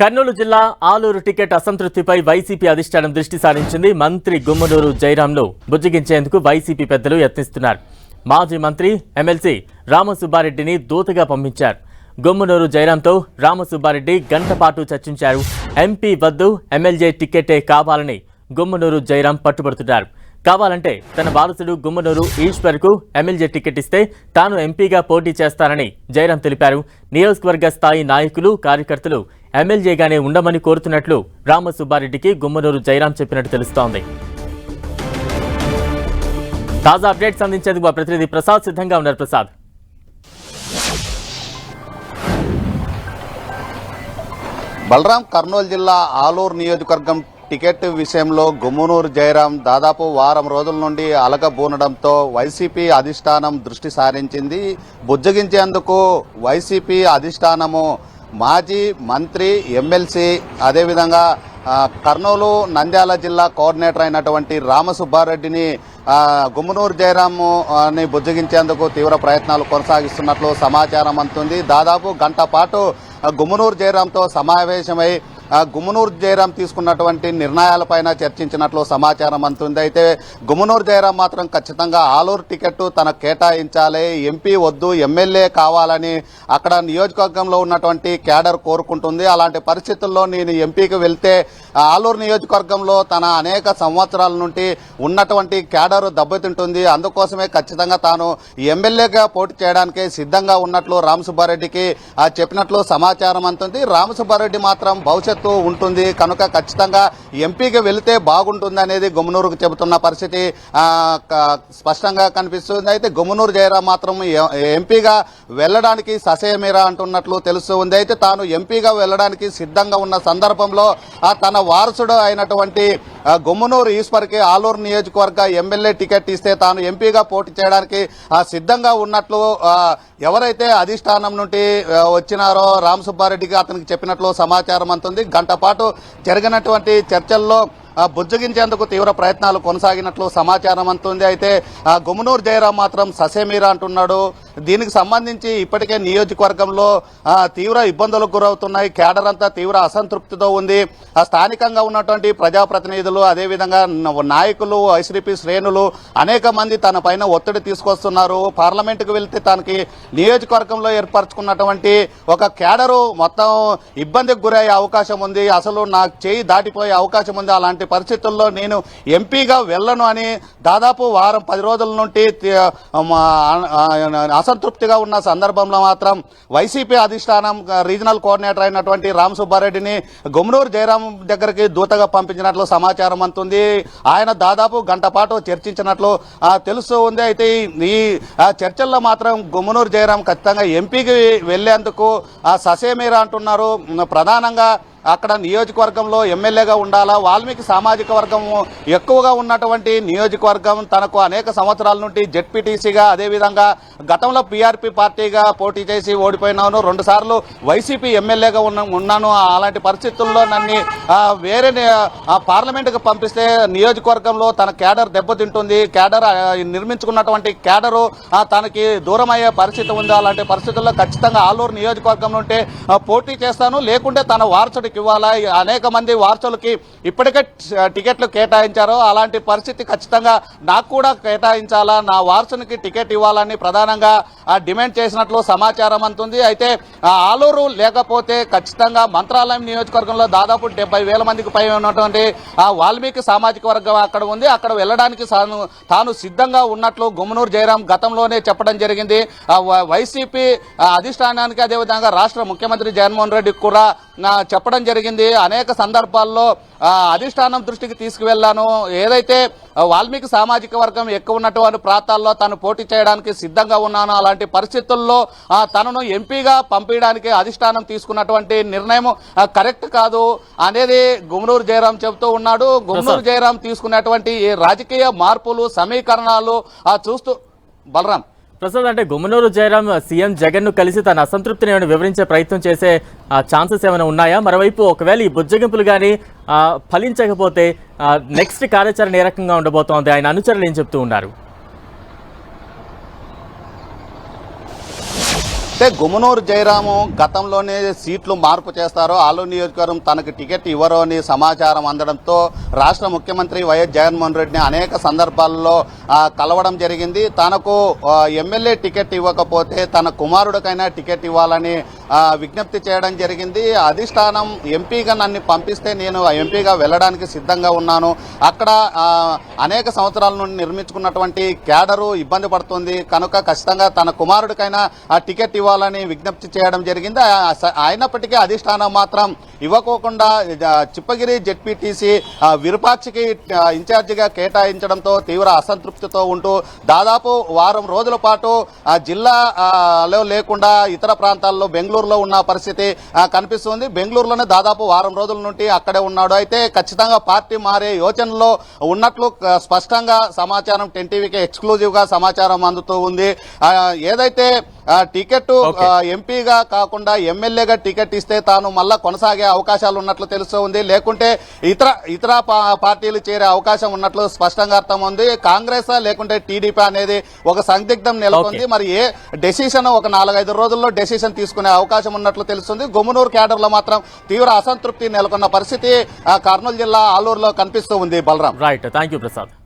కర్నూలు జిల్లా Aluru ticket అసంతృప్తిపై YCP అధిష్టానం దృష్టి సారించింది. మంత్రి గుమ్మనూరు జయరాంను బుజ్జగించేందుకు వైసీపీ పెద్దలు యత్నిస్తున్నారు. మాజీ మంత్రి ఎమ్మెల్సీ రామసుబ్బారెడ్డిని దూతగా పంపించారు. గుమ్మనూరు జయరాంతో రామసుబ్బారెడ్డి గంటపాటు చర్చించారు. ఎంపీ వద్దు ఎమ్మెల్యే టికెటే కావాలని గుమ్మనూరు జయరాం పట్టుబడుతున్నారు. కావాలంటే తన వారసుడు గుమ్మనూరు ఈశ్వర్కు ఎమ్మెల్యే టికెట్ ఇస్తే తాను ఎంపీగా పోటీ చేస్తానని జయరాం తెలిపారు. నియోజకవర్గ స్థాయి నాయకులు కార్యకర్తలు ఎమ్మెల్యేగానే ఉండమని కోరుతున్నట్లు రామసుబ్బారెడ్డికి గుమ్మనూరు జయరాం చెప్పినట్టు తెలుస్తోంది. తాజా అప్డేట్స్ అందించేందుకు మా ప్రతినిధి ప్రసాద్ సిద్ధంగా ఉన్నారు ప్రసాద్. బలరాం కర్నూలు జిల్లా ఆలూరు నియోజకవర్గం టికెట్ విషయంలో గుమ్మనూరు జయరాం దాదాపు వారం రోజుల నుండి అలగబూనడంతో వైసీపీ అధిష్టానం దృష్టి సారించింది. బుజ్జగించేందుకు వైసీపీ అధిష్టానము మాజీ మంత్రి ఎమ్మెల్సీ అదేవిధంగా కర్నూలు నంద్యాల జిల్లా కోఆర్డినేటర్ అయినటువంటి రామసుబ్బారెడ్డిని గుమ్మనూరు జయరాము ని బుజ్జగించేందుకు తీవ్ర ప్రయత్నాలు కొనసాగిస్తున్నట్లు సమాచారం అందుతుంది. దాదాపు గంట పాటు గుమ్మనూరు జయరాంతో సమావేశమై గుమ్మనూరు జయరాం తీసుకున్నటువంటి నిర్ణయాలపైన చర్చించినట్లు సమాచారం అందుతుంది. అయితే గుమ్మనూరు జయరాం మాత్రం ఖచ్చితంగా ఆలూరు టికెట్ తన కేటాయించాలి. ఎంపీ వద్దు ఎమ్మెల్యే కావాలని అక్కడ నియోజకవర్గంలో ఉన్నటువంటి క్యాడర్ కోరుకుంటుంది. అలాంటి పరిస్థితుల్లో నేను ఎంపీకి వెళ్తే ఆలూరు నియోజకవర్గంలో తన అనేక సంవత్సరాల నుండి ఉన్నటువంటి క్యాడర్ దెబ్బతింటుంది. అందుకోసమే ఖచ్చితంగా తాను ఎమ్మెల్యేగా పోటీ చేయడానికి సిద్ధంగా ఉన్నట్లు రామసుబ్బారెడ్డికి ఆ, చెప్పినట్లు సమాచారం అందుతుంది. రామసుబ్బారెడ్డి మాత్రం భవిష్యత్ భవిష్యత్తు ఉంటుంది. కనుక ఖచ్చితంగా ఎంపీకి వెళితే బాగుంటుంది అనేది గుమ్మనూరుకు చెబుతున్న పరిస్థితి క- స్పష్టంగా కనిపిస్తుంది. అయితే గుమ్మనూరు జయరాం మాత్రం ఎ- ఎంపీగా వెళ్ళడానికి ససేమీరా అంటున్నట్లు తెలుస్తూ ఉంది. అయితే తాను ఎంపీగా వెళ్ళడానికి సిద్ధంగా ఉన్న సందర్భంలో తన వారసుడు అయినటువంటి గుమ్మనూరు ఈశ్వర్కి ఆలూరు నియోజకవర్గ ఎమ్మెల్యే టికెట్ ఇస్తే తాను ఎంపీగా పోటీ చేయడానికి సిద్ధంగా ఉన్నట్లు ఎవరైతే అధిష్టానం నుండి వచ్చినారో రామ్ సుబ్బారెడ్డికి అతనికి చెప్పినట్లు సమాచారం అంతుంది. గంట పాటు జరిగినటువంటి చర్చల్లో బుజ్జగించేందుకు తీవ్ర ప్రయత్నాలు కొనసాగినట్లు సమాచారం అందుతుంది అయితే గుమ్మనూరు జయరాం మాత్రం ససేమీరా అంటున్నాడు. దీనికి సంబంధించి ఇప్పటికే నియోజకవర్గంలో తీవ్ర ఇబ్బందులకు గురవుతున్నాయి. కేడర్ అంతా తీవ్ర అసంతృప్తితో ఉంది. స్థానికంగా ఉన్నటువంటి ప్రజాప్రతినిధులు అదేవిధంగా నాయకులు వైసీపీ శ్రేణులు అనేక మంది తన పైన ఒత్తిడి తీసుకొస్తున్నారు. పార్లమెంటుకు వెళ్తే తనకి నియోజకవర్గంలో ఏర్పరచుకున్నటువంటి ఒక కేడరు మొత్తం ఇబ్బందికి గురయ్యే అవకాశం ఉంది. అసలు నాకు చేయి దాటిపోయే అవకాశం ఉంది. అలాంటి పరిస్థితుల్లో నేను ఎంపీగా వెళ్ళను అని దాదాపు వారం పది రోజుల నుండి అసంతృప్తిగా ఉన్న సందర్భంలో మాత్రం వైసీపీ అధిష్టానం రీజనల్ కోఆర్డినేటర్ అయినటువంటి రామ్ సుబ్బారెడ్డిని గుమ్నూరు జయరాం దగ్గరికి దూతగా పంపించినట్లు సమాచారం అందుతుంది. ఆయన దాదాపు గంట పాటు చర్చించినట్లు తెలుస్తూ ఉంది. అయితే ఈ- చర్చల్లో మాత్రం గుమ్మనూరు జయరాం ఖచ్చితంగా ఎంపీకి వెళ్ళేందుకు ఆ ససేమీరా అంటున్నారు. ప్రధానంగా అక్కడ నియోజకవర్గంలో ఎమ్మెల్యేగా ఉండాలా? వాల్మీకి సామాజిక వర్గం ఎక్కువగా ఉన్నటువంటి నియోజకవర్గం తనకు అనేక సంవత్సరాల నుండి జెడ్పీటీసీగా అదేవిధంగా గతంలో పీఆర్పీ పార్టీగా పోటీ చేసి ఓడిపోయినాను. రెండుసార్లు వైసీపీ ఎమ్మెల్యేగా ఉన్న ఉన్నాను. అలాంటి పరిస్థితుల్లో నన్ను వేరే పార్లమెంటుకు పంపిస్తే నియోజకవర్గంలో తన క్యాడర్ దెబ్బతింటుంది. క్యాడర్ నిర్మించుకున్నటువంటి క్యాడరు తనకి దూరం అయ్యే పరిస్థితి ఉంది. అలాంటి పరిస్థితుల్లో ఖచ్చితంగా ఆలూరు నియోజకవర్గం నుండి పోటీ చేస్తాను. లేకుంటే తన వారసుడికి ఇవ్వాలా? అనేక మంది వారసులకి ఇప్పటికే టికెట్లు కేటాయించారు? అలాంటి పరిస్థితి ఖచ్చితంగా నాకు కూడా కేటాయించాలా? నా వారసునికి టికెట్ ఇవ్వాలని ప్రధానంగా డిమాండ్ చేసినట్లు సమాచారం అంటుంది అయితే ఆలూరు లేకపోతే ఖచ్చితంగా మంత్రాలయం నియోజకవర్గంలో దాదాపు డెబ్బై వేల మందికి పై ఉన్నటువంటి ఆ వాల్మీకి సామాజిక వర్గం అక్కడ ఉంది. అక్కడ వెళ్ళడానికి తాను తాను సిద్ధంగా ఉన్నట్లు గుమ్మనూరు జయరాం గతంలోనే చెప్పడం జరిగింది. వైసీపీ అధిష్టానానికి అదేవిధంగా రాష్ట్ర ముఖ్యమంత్రి జగన్మోహన్ రెడ్డికి కూడా ఆ, చెప్పడం జరిగింది. అనేక సందర్భాల్లో అధిష్టానం దృష్టికి తీసుకువెళ్ళాను ఏదైతే వాల్మీకి సామాజిక వర్గం ఎక్కువ ఉన్నటువంటి ప్రాంతాల్లో తాను పోటీ చేయడానికి సిద్ధంగా ఉన్నాను అలాంటి పరిస్థితుల్లో తనను ఎంపీగా పంపించడానికి అధిష్టానం తీసుకున్నటువంటి నిర్ణయం కరెక్ట్ కాదు అనేది గుమ్మనూరు జయరాం చెబుతూ ఉన్నాడు. గుమ్మనూరు జయరాం తీసుకున్నటువంటి ఈ రాజకీయ మార్పులు సమీకరణాలు చూస్తూ బలరాం. ప్రసాద్ అంటే గుమ్మనూరు జయరాం సీఎం జగన్ను కలిసి తన అసంతృప్తిని ఏమైనా వివరించే ప్రయత్నం చేసే ఛాన్సెస్ ఏమైనా ఉన్నాయా? మరోవైపు ఒకవేళ ఈ బుజ్జగింపులు కానీ ఫలించకపోతే నెక్స్ట్ కార్యాచరణ ఏ రకంగా ఉండబోతోంది? ఆయన అనుచరులు ఏం చెప్తూ ఉన్నారు? అయితే గుమ్మనూరు జయరాము గతంలోనే సీట్లు మార్పు చేస్తారో ఆలూరు నియోజకవర్గం తనకు టికెట్ ఇవ్వరు అని సమాచారం అందడంతో రాష్ట్ర ముఖ్యమంత్రి వైఎస్ జగన్మోహన్ రెడ్డిని అనేక సందర్భాల్లో కలవడం జరిగింది. తనకు ఎమ్మెల్యే టికెట్ ఇవ్వకపోతే తన కుమారుడికైనా టికెట్ ఇవ్వాలని విజ్ఞప్తి చేయడం జరిగింది. అధిష్టానం ఎంపీగా నన్ను పంపిస్తే నేను ఎంపీగా వెళ్ళడానికి సిద్ధంగా ఉన్నాను. అక్కడ అనేక సంవత్సరాల నుండి నిర్మించుకున్నటువంటి క్యాడరు ఇబ్బంది పడుతుంది. కనుక ఖచ్చితంగా తన కుమారుడికైనా ఆ టికెట్ ఇవ్వాలని విజ్ఞప్తి చేయడం జరిగింది. అయినప్పటికీ అధిష్టానం మాత్రం ఇవ్వకోకుండా చిప్పగిరి జెడ్పీటీసీ విరూపాక్షికి ఇన్ఛార్జిగా కేటాయించడంతో తీవ్ర అసంతృప్తితో ఉంటూ దాదాపు వారం రోజుల పాటు ఆ జిల్లా ఆ, లో లేకుండా ఇతర ప్రాంతాల్లో బెంగళూరులో ఉన్న పరిస్థితి కనిపిస్తుంది. బెంగళూరులోనే దాదాపు వారం రోజుల నుండి అక్కడే ఉన్నాడు. అయితే ఖచ్చితంగా పార్టీ మారే యోచనలో ఉన్నట్లు స్పష్టంగా సమాచారం టెన్ టీవీకి ఎక్స్క్లూజివ్గా సమాచారం అందుతూ ఉంది. ఏదైతే టికెట్ ఎంపీగా కాకుండా ఎమ్మెల్యేగా టికెట్ ఇస్తే తాను మళ్ళా కొనసాగే అవకాశాలు ఉన్నట్లు తెలుస్తూ ఉంది. లేకుంటే ఇతర ఇతర పార్టీలు చేరే అవకాశం ఉన్నట్లు స్పష్టంగా అర్థం ఉంది కాంగ్రెస్ లేకుంటే టీడీపీ అనేది ఒక సందిగ్ధం నెలకొంది. మరి ఏ డెసిషన్ ఒక నాలుగైదు రోజుల్లో డెసిషన్ తీసుకునే అవకాశం ఉన్నట్లు తెలుస్తుంది. గుమ్మనూరు క్యాడర్లో మాత్రం తీవ్ర అసంతృప్తి నెలకొన్న పరిస్థితి కర్నూలు జిల్లా ఆలూరులో కనిపిస్తూ ఉంది Balaram. Right thank you Prasad